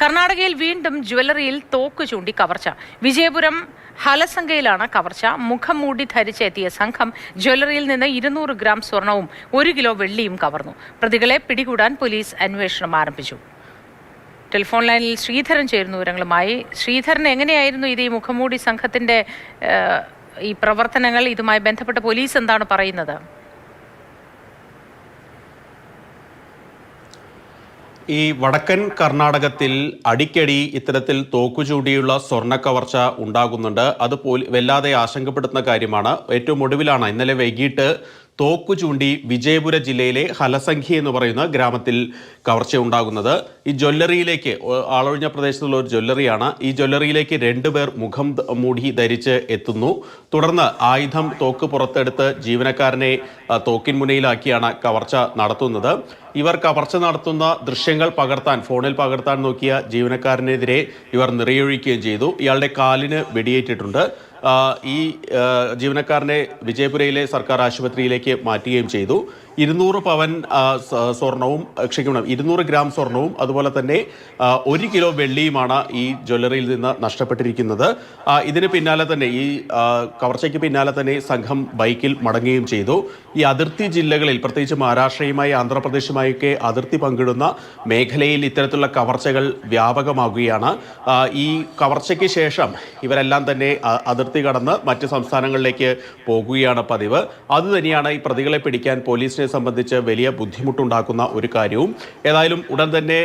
കർണാടകയിൽ വീണ്ടും ജ്വല്ലറിയിൽ തോക്ക് ചൂണ്ടി കവർച്ച. വിജയപുരം ഹലസംഖയിലാണ് കവർച്ച. മുഖം മൂടി ധരിച്ചെത്തിയ സംഘം ജ്വല്ലറിയിൽ നിന്ന് ഇരുന്നൂറ് ഗ്രാം സ്വർണവും ഒരു കിലോ വെള്ളിയും കവർന്നു. പ്രതികളെ പിടികൂടാൻ പോലീസ് അന്വേഷണം ആരംഭിച്ചു. ടെലിഫോൺ ലൈനിൽ ശ്രീധരൻ ചേരുന്നു വിവരങ്ങളുമായി. ശ്രീധരൻ എങ്ങനെയായിരുന്നു ഇത് ഈ മുഖംമൂടി സംഘത്തിന്റെ ഈ പ്രവർത്തനങ്ങൾ? ഇതുമായി ബന്ധപ്പെട്ട പോലീസ് എന്താണ് പറയുന്നത്? ഈ വടക്കൻ കർണാടകത്തിൽ അടിക്കടി ഇത്തരത്തിൽ തോക്കുചൂടിയുള്ള സ്വർണ കവർച്ച ഉണ്ടാകുന്നുണ്ട്. അത് വല്ലാതെ ആശങ്കപ്പെടുത്തുന്ന കാര്യമാണ്. ഏറ്റവും ഒടുവിലാണ് ഇന്നലെ വൈകിട്ട് തോക്കു ചൂണ്ടി വിജയപുര ജില്ലയിലെ ഹലസംഖി എന്ന് പറയുന്ന ഗ്രാമത്തിൽ കവർച്ച ഉണ്ടാകുന്നത് ഈ ജ്വല്ലറിയിലേക്ക് ആളൊഴിഞ്ഞ പ്രദേശത്തുള്ള ഒരു ജ്വല്ലറിയാണ്. ഈ ജ്വല്ലറിയിലേക്ക് രണ്ടുപേർ മുഖം മൂടി ധരിച്ച് എത്തുന്നു. തുടർന്ന് ആയുധം തോക്ക് പുറത്തെടുത്ത് ജീവനക്കാരനെ തോക്കിൻ മുനയിലാക്കിയാണ് കവർച്ച നടത്തുന്നത്. ഇവർ കവർച്ച നടത്തുന്ന ദൃശ്യങ്ങൾ പകർത്താൻ ഫോണിൽ പകർത്താൻ നോക്കിയ ജീവനക്കാരനെതിരെ ഇവർ നിറയൊഴിക്കുകയും ചെയ്തു. ഇയാളുടെ കാലിന് വെടിയേറ്റിട്ടുണ്ട്. ഈ ജീവനക്കാരനെ വിജയപുരയിലെ സർക്കാർ ആശുപത്രിയിലേക്ക് മാറ്റുകയും ചെയ്തു. ഇരുന്നൂറ് പവൻ സ്വർണവും ക്ഷിക്കണം ഇരുന്നൂറ് ഗ്രാം സ്വർണവും അതുപോലെ തന്നെ ഒരു കിലോ വെള്ളിയുമാണ് ഈ ജ്വല്ലറിയിൽ നിന്ന് നഷ്ടപ്പെട്ടിരിക്കുന്നത്. ഇതിന് പിന്നാലെ തന്നെ ഈ കവർച്ചയ്ക്ക് പിന്നാലെ തന്നെ സംഘം ബൈക്കിൽ മടങ്ങുകയും ചെയ്തു. ഈ അതിർത്തി ജില്ലകളിൽ പ്രത്യേകിച്ച് മഹാരാഷ്ട്രയുമായി ആന്ധ്രാപ്രദേശുമായൊക്കെ അതിർത്തി പങ്കിടുന്ന മേഖലയിൽ ഇത്തരത്തിലുള്ള കവർച്ചകൾ വ്യാപകമാകുകയാണ്. ഈ കവർച്ചയ്ക്ക് ശേഷം ഇവരെല്ലാം തന്നെ അതിർത്തി കടന്ന് മറ്റ് സംസ്ഥാനങ്ങളിലേക്ക് പോകുകയാണ് പതിവ്. അതുതന്നെയാണ് ഈ പ്രതികളെ പിടിക്കാൻ പോലീസിനെ സംബന്ധിച്ച് വലിയ ബുദ്ധിമുട്ടുണ്ടാക്കുന്ന ഒരു കാര്യവും. ഏതായാലും ഉടൻ തന്നെ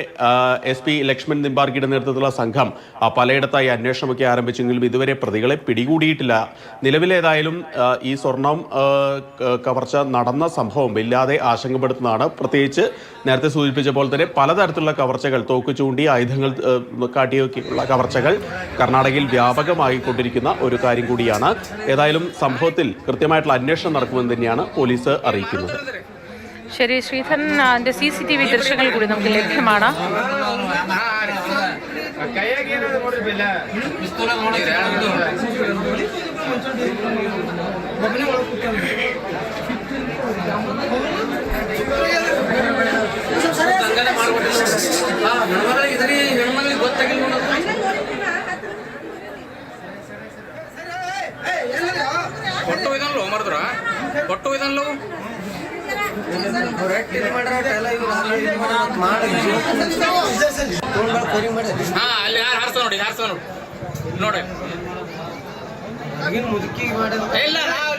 എസ് പി ലക്ഷ്മൺ നിമ്പാർക്കിയുടെ നേതൃത്വത്തിലുള്ള സംഘം പലയിടത്തായി അന്വേഷണമൊക്കെ ആരംഭിച്ചെങ്കിലും ഇതുവരെ പ്രതികളെ പിടികൂടിയിട്ടില്ല. നിലവിലേതായാലും ഈ സ്വർണം കവർച്ച നടന്ന സംഭവം ഇല്ലാതെ ആശങ്കപ്പെടുത്തുന്നതാണ്. പ്രത്യേകിച്ച് നേരത്തെ സൂചിപ്പിച്ച പോലെ തന്നെ പലതരത്തിലുള്ള കവർച്ചകൾ തോക്ക് ചൂണ്ടി ആയുധങ്ങൾ കാട്ടിയൊക്കെയുള്ള കവർച്ചകൾ കർണാടകയിൽ വ്യാപകമായി കൊണ്ടിരിക്കുന്ന ഒരു കാര്യം കൂടിയാണ്. ഏതായാലും സംഭവത്തിൽ കൃത്യമായിട്ടുള്ള അന്വേഷണം നടക്കുമെന്ന് തന്നെയാണ് പോലീസ് അറിയിക്കുന്നത്. ശരി ശ്രീധരൻ അതിന്റെ സി സി ടി വി ദൃശ്യങ്ങൾ കൂടി നമുക്ക് ലഭ്യമാണ് ಕೈಯಾಗೇನಾದ್ರು ನೋಡಿರ್ಲಿಲ್ಲ ಕೊಟ್ಟು ಒಯ್ದನ್ಲು ಮರದ್ರ ಕೊಟ್ಟು ಒಯ್ದನ್ಲು ಹಾ ಅಲ್ಲಿ ಯಾರು ಹಾರಿಸ್ತಾವ ನೋಡಿ ಹಾರಿಸ್ತಾವ ನೋಡಿ. ನೋಡಿ. ಇಲ್ಲ ನಾವು